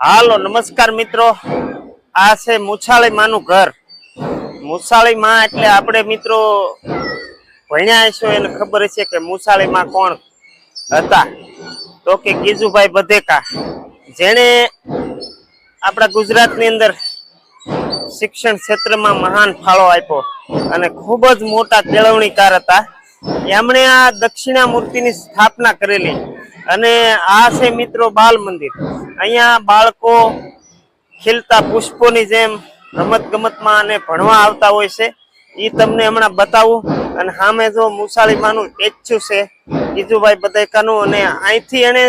હાલો, નમસ્કાર મિત્રો. આ છે મુછાળી માનું ઘર. મુછાળી માં એટલે આપણે મિત્રો ભણ્યા છો એને ખબર હશે કે મુછાળી માં કોણ હતા. તો કે ગીજુભાઈ બધેકા. જેણે આપણા ગુજરાતની અંદર શિક્ષણ ક્ષેત્રમાં મહાન ફાળો આપ્યો અને ખૂબ જ મોટા કેળવણીકાર હતા. એમણે આ દક્ષિણામૂર્તિની સ્થાપના કરેલી અને આ છે મિત્રો બાલ મંદિર. અહીંયા બાળકો ખીલતા પુષ્પોની જેમ રમત ગમતમાં અને ભણવા આવતા હોય છે. એ તમને હમણાં બતાવું અને સામે જો મુસાળીમાનું સ્ટેચ્યુ છે ગીજુભાઈ બધેકાનું અને અહીંથી એણે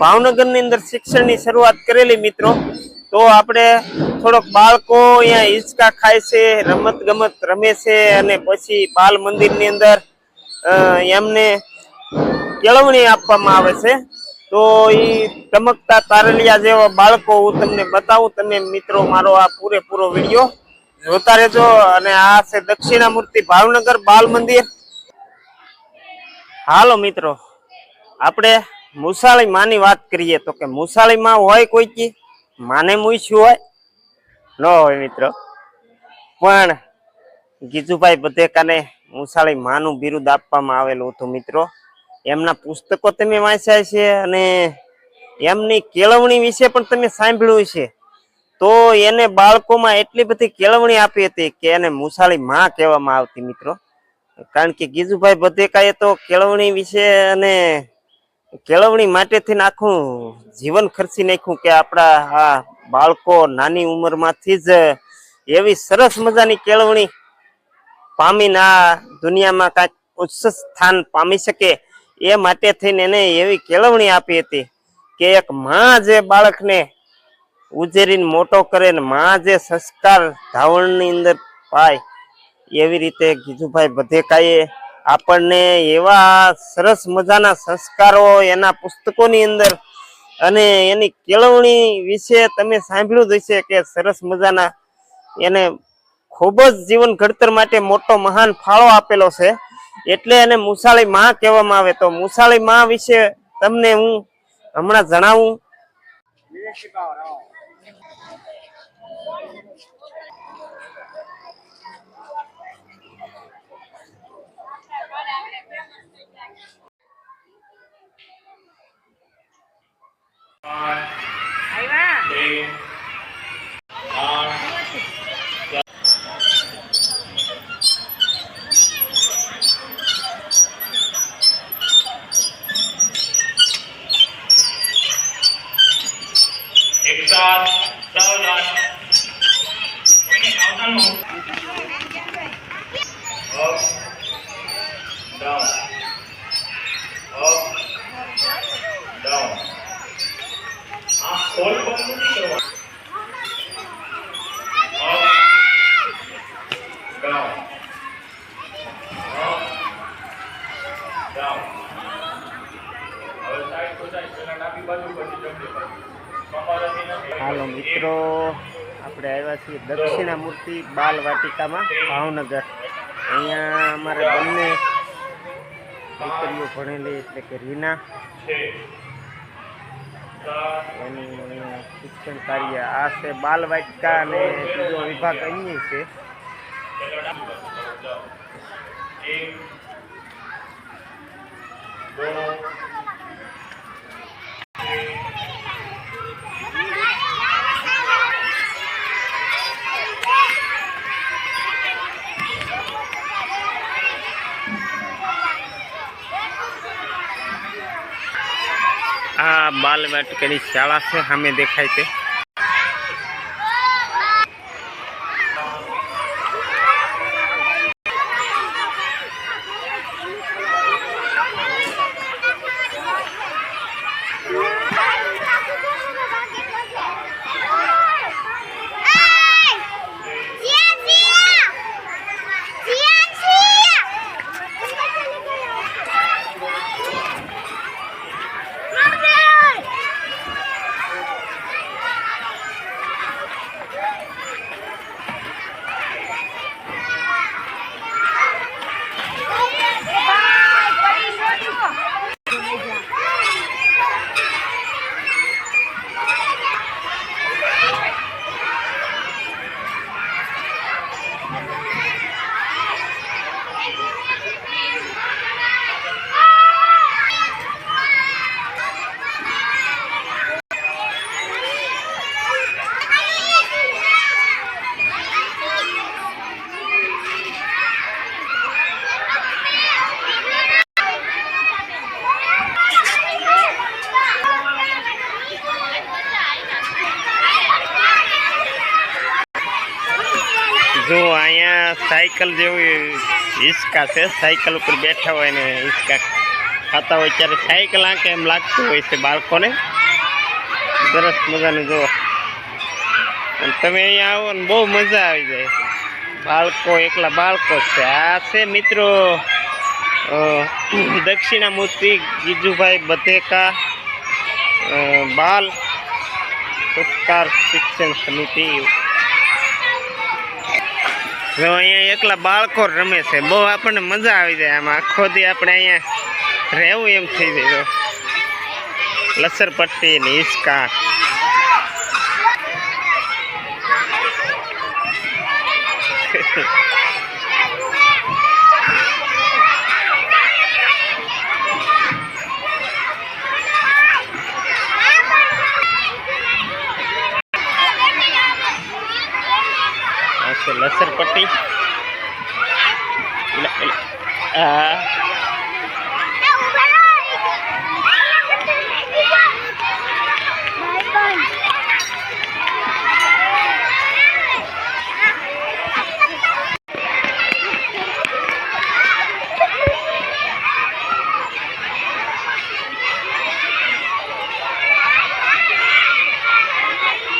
ભાવનગરની અંદર શિક્ષણની શરૂઆત કરેલી મિત્રો. તો આપણે થોડોક બાળકો અહીંયા હિંચકા ખાય છે રમત ગમત રમે છે અને પછી બાલ મંદિરની અંદર એમને કેળવણી આપવામાં આવે છે. તો એ ચમકતા તારલિયા જેવા બાળકો હું તમને બતાવું, તમે મિત્રો મારો આ પૂરેપૂરો વીડિયો જોતા રહેજો અને આ છે દક્ષિણામૂર્તિ ભાવનગર બાલ મંદિર. હાલો મિત્રો, આપણે મુસાળી માની વાત કરીએ તો કે મુસાળીમાં હોય કોઈ કી માને મૂછ્યું હોય? ન હોય મિત્રો. પણ ગીજુભાઈ બધેકાને મુસાળી માનું બિરુદ આપવામાં આવેલું હતું મિત્રો. એમના પુસ્તકો તમે વાંચ્યા છે અને એમની કેળવણી વિશે પણ તમે સાંભળ્યું છે. તો એને બાળકોમાં એટલી બધી કેળવણી આપી હતી કે એને મુસાળી માં કહેવામાં આવતી મિત્રો. કારણ કે ગીજુભાઈ બધેકાએ તો કેળવણી વિશે અને કેળવણી માટેથી આખું જીવન ખર્ચી નાખ્યું કે આપણા આ બાળકો નાની ઉંમરમાંથી જ એવી સરસ મજાની કેળવણી પામીને આ દુનિયામાં કાંઈક ઉચ્ચ સ્થાન પામી શકે એ માટે થઈને એને એવી કેળવણી આપી હતી કે એક માં જે બાળકને ઉજેરીને મોટો કરે ને માં જે સંસ્કાર ધાવણની અંદર પાય, એવી રીતે ગીજુભાઈ બધેકાએ આપણને એવા સરસ મજાના સંસ્કારો એના પુસ્તકોની અંદર અને એની કેળવણી વિશે તમે સાંભળ્યું જ હશે કે સરસ મજાના એને ખૂબ જ જીવન ઘડતર માટે મોટો મહાન ફાળો આપેલો છે. એટલે એને મુસાળી માં કહેવામાં આવે તો મુસાળી માં વિશે તમને હું હમણાં જણાવું. Exhaust, download, winning out and move. હાલો મિત્રો, આપણે આવ્યા છીએ દક્ષિણામૂર્તિ બાલ વાટિકામાં ભાવનગર. અહીંયા અમારે બંને દીકરીઓ ભણેલી એટલે કે રીના. એનું શિક્ષણ કાર્ય આ છે બાલ વાટિકા અને બીજો વિભાગ અહીં છે પેલા ડાબી બાજુ જાઓ એક દો આ બાલ વાટિકાની શાળા છે સામે દેખાય તે. સાયકલ જેવી હિંચકા છે સાયકલ ઉપર બેઠા હોય ને હિંચકા ખાતા હોય ત્યારે સાયકલ આંકે એમ લાગતું હોય છે બાળકોને સરસ મજાનું જુઓ અને તમે અહીંયા આવો ને બહુ મજા આવી જાય બાળકો એકલા બાળકો જ છે આ છે મિત્રો અ, દક્ષિણામૂર્તિ ગીજુભાઈ બધેકા અ, બાલ સંસ્કાર શિક્ષણ સમિતિ જો અહીંયા એકલા બાળકો રમે છે. બહુ આપણને મજા આવી જાય આમાં. આખો દી આપણે અહીંયા રહેવું એમ થઈ જાય. લસરપટ્ટી ને હિંચકા આ છે લસરપટ્ટી. પટ્ટી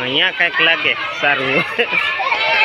અહીંયા કંઈક લાગે સારું.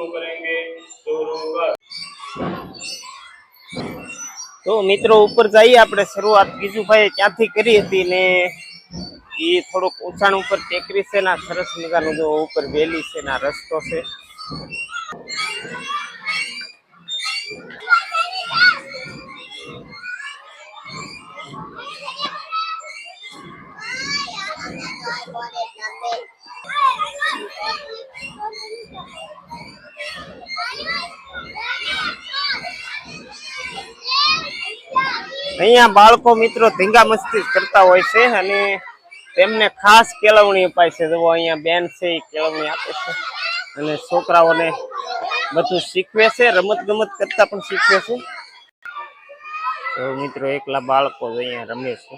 शुरू करेंगे शुरू कर તો મિત્રો ઉપર જઈએ આપણે શરૂઆત ગીજુભાઈ ક્યાંથી કરી હતી ને એ થોડુંક ઊંચાણ ઉપર ટેકરી છે ના સરસ મજાનું જો ઉપર વેલી છે ના રસ્તો છે અહીંયા બાળકો મિત્રો ધીંગા મસ્તી કરતા હોય છે અને તેમને ખાસ કેળવણી અપાય છે. જો અહીંયા બેન છે, એ કેળવણી આપે છે. અને છોકરાઓને બધું શીખવે છે રમત ગમત કરતા પણ શીખવે છે. તો મિત્રો, એકલા બાળકો અહીંયા રમે છે.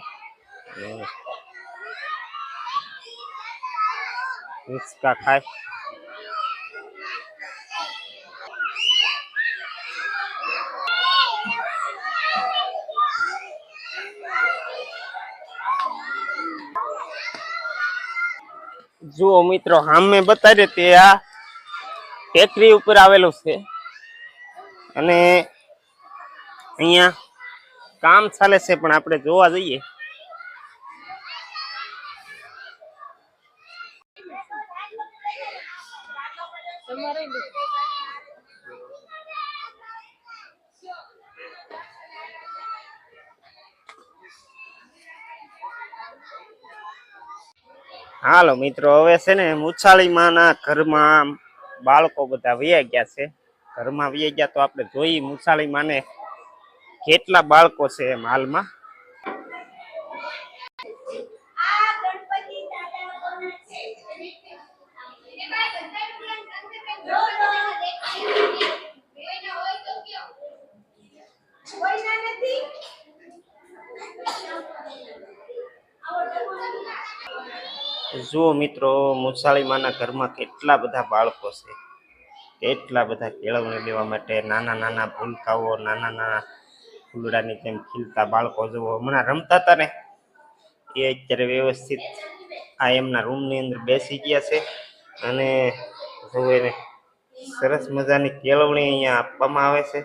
ખાય. જુઓ મિત્રો હામે બતાવીએ તે આ ટેકરી ઉપર આવેલું છે. અને અહીંયા કામ ચાલે છે, પણ આપણે જોવા જઈએ. હાલો મિત્રો, હવે છે ને મુછાળીમાંના ઘરમાં બાળકો બધા વયા ગયા છે. ઘરમાં વયા ગયા તો આપણે જોઈએ મુછાળીમાં ને કેટલા બાળકો છે એમ હાલમાં. જુઓ મિત્રો, મુસાળીમાના ઘરમાં કેટલા બધા બાળકો છે. કેટલા બધા કેળવણી લેવા માટે નાના નાના ભૂલકાઓ, નાના નાના ફૂલડાની જેમ ખીલતા બાળકો જુઓ. હમણાં રમતા હતા ને, એ અત્યારે વ્યવસ્થિત આ એમના રૂમની અંદર બેસી ગયા છે અને જુઓ એને સરસ મજાની કેળવણી અહીંયા આપવામાં આવે છે.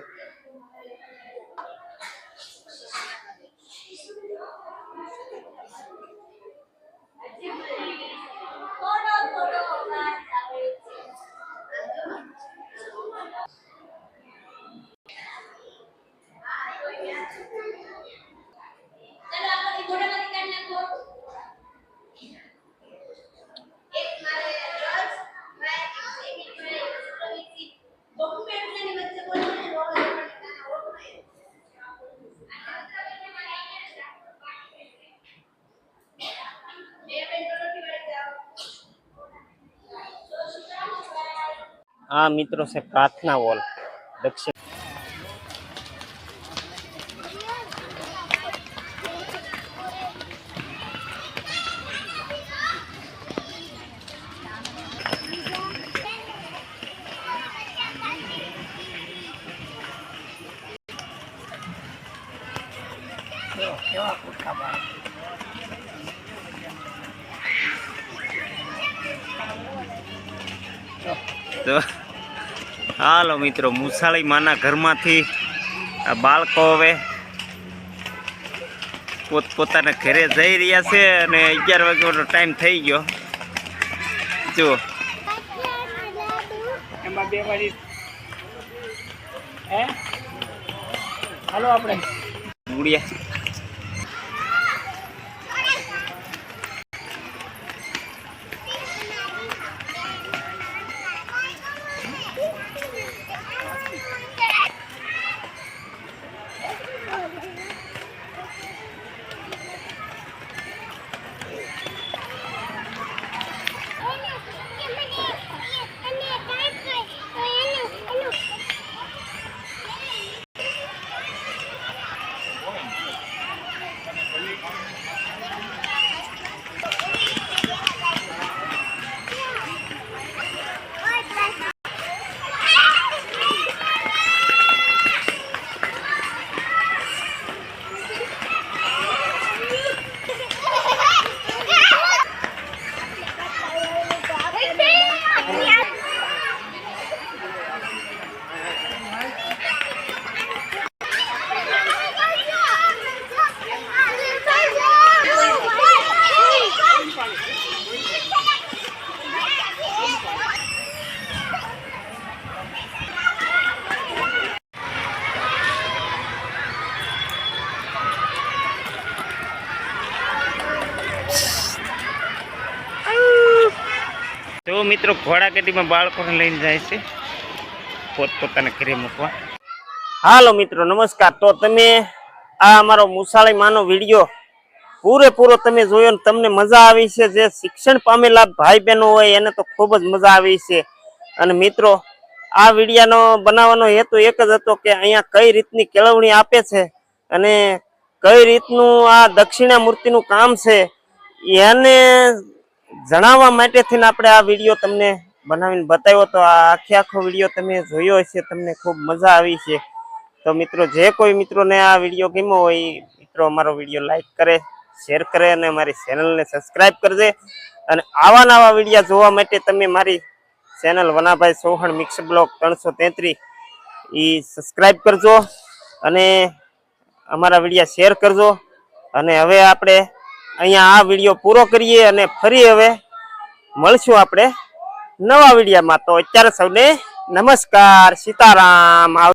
આ મિત્રો છે પ્રાર્થના વોલ. દક્ષિણ તો હાલો મિત્રો મુસાળી માના ઘરમાંથી આ બાળકો હવે પોતપોતાના ઘરે જઈ રહ્યા છે અને અગિયાર વાગ્યાનો ટાઈમ થઈ ગયો. જુઓ હાલો આપણે. ગુડિયા. મિત્રો ઘોડાગડીમાં બાળકોને લઈને જાય છે. પોતપોતાના ઘરે મૂકવા. હાલો મિત્રો, નમસ્કાર. તો તમે આ અમારો મુસાળી માનો વીડિયો પૂરેપૂરો તમે જોયો ને તમને મજા આવી છે. જે શિક્ષણ પામેલા ભાઈ બહેનો હોય, એને તો ખૂબ જ મજા આવી છે. અને મિત્રો, આ વિડીયાનો બનાવવાનો હેતુ એક જ હતો કે અહીંયા કઈ રીતની કેળવણી આપે છે અને કઈ રીતનું આ દક્ષિણા મૂર્તિનું કામ છે. એને જણાવવા માટે થઈને આપણે આ વીડિયો તમને બનાવીને બતાવ્યો તો આ આખે આખો વીડિયો તમે જોયો હશે, તમને ખૂબ મજા આવી છે તો મિત્રો, જે કોઈ મિત્રોને આ વીડિયો ગમ્યો હોય મિત્રો અમારો વીડિયો લાઈક કરે, શેર કરે અને મારી ચેનલને સબસ્ક્રાઇબ કરજે. અને આવા નવા વિડીયા જોવા માટે તમે મારી channel Vanabhai Chauhan mix block ત્રણસો તેત્રીસ એ સબસ્ક્રાઇબ કરજો અને અમારા વિડીયા શેર કરજો. અને હવે આપણે અહીંયા આ વીડિયો પૂરો કરીએ અને ફરી હવે મળશું આપણે નવા વિડીયામાં. તો અત્યારે સૌને નમસ્કાર, સીતારામ.